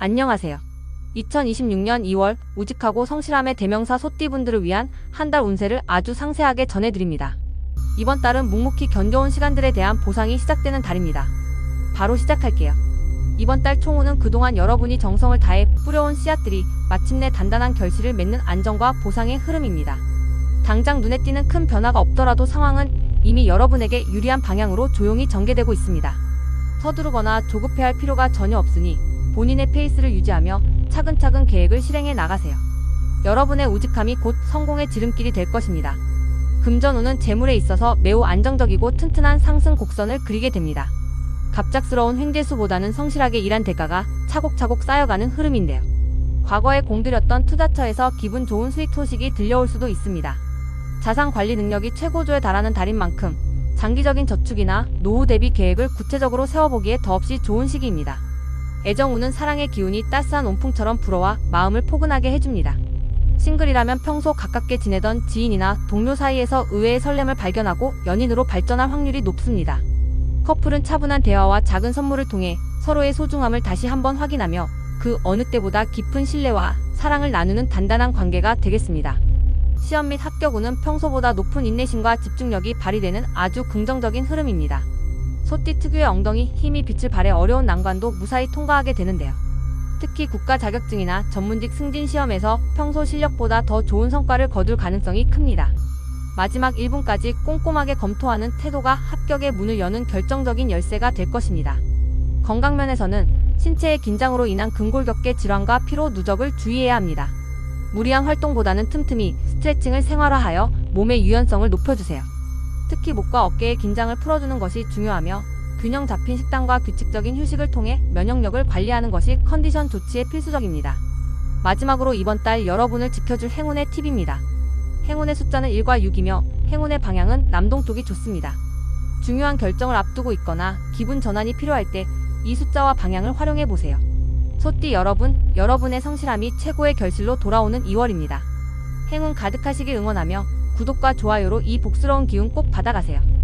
안녕하세요. 2026년 2월 우직하고 성실함의 대명사 소띠분들을 위한 한 달 운세를 아주 상세하게 전해드립니다. 이번 달은 묵묵히 견뎌온 시간들에 대한 보상이 시작되는 달입니다. 바로 시작할게요. 이번 달 총우는 그동안 여러분이 정성을 다해 뿌려온 씨앗들이 마침내 단단한 결실을 맺는 안정과 보상의 흐름입니다. 당장 눈에 띄는 큰 변화가 없더라도 상황은 이미 여러분에게 유리한 방향으로 조용히 전개되고 있습니다. 서두르거나 조급해할 필요가 전혀 없으니 본인의 페이스를 유지하며 차근차근 계획을 실행해 나가세요. 여러분의 우직함이 곧 성공의 지름길이 될 것입니다. 금전운은 재물에 있어서 매우 안정적이고 튼튼한 상승 곡선을 그리게 됩니다. 갑작스러운 횡재수보다는 성실하게 일한 대가가 차곡차곡 쌓여가는 흐름인데요. 과거에 공들였던 투자처에서 기분 좋은 수익 소식이 들려올 수도 있습니다. 자산 관리 능력이 최고조에 달하는 달인 만큼 장기적인 저축이나 노후 대비 계획을 구체적으로 세워보기에 더없이 좋은 시기입니다. 애정우는 사랑의 기운이 따스한 온풍처럼 불어와 마음을 포근하게 해줍니다. 싱글이라면 평소 가깝게 지내던 지인이나 동료 사이에서 의외의 설렘을 발견하고 연인으로 발전할 확률이 높습니다. 커플은 차분한 대화와 작은 선물을 통해 서로의 소중함을 다시 한번 확인하며 그 어느 때보다 깊은 신뢰와 사랑을 나누는 단단한 관계가 되겠습니다. 시험 및 합격 운은 평소보다 높은 인내심과 집중력이 발휘되는 아주 긍정적인 흐름입니다. 소띠 특유의 엉덩이 힘이 빛을 발해 어려운 난관도 무사히 통과하게 되는데요. 특히 국가 자격증이나 전문직 승진 시험에서 평소 실력보다 더 좋은 성과를 거둘 가능성이 큽니다. 마지막 1분까지 꼼꼼하게 검토하는 태도가 합격의 문을 여는 결정적인 열쇠가 될 것입니다. 건강면에서는 신체의 긴장으로 인한 근골격계 질환과 피로 누적을 주의해야 합니다. 무리한 활동보다는 틈틈이 스트레칭을 생활화하여 몸의 유연성을 높여주세요. 특히 목과 어깨의 긴장을 풀어주는 것이 중요하며 균형 잡힌 식단과 규칙적인 휴식을 통해 면역력을 관리하는 것이 컨디션 조치에 필수적입니다. 마지막으로 이번 달 여러분을 지켜줄 행운의 팁입니다. 행운의 숫자는 1과 6이며 행운의 방향은 남동쪽이 좋습니다. 중요한 결정을 앞두고 있거나 기분 전환이 필요할 때 이 숫자와 방향을 활용해 보세요. 소띠 여러분, 여러분의 성실함이 최고의 결실로 돌아오는 2월입니다. 행운 가득하시길 응원하며 구독과 좋아요로 이 복스러운 기운 꼭 받아가세요.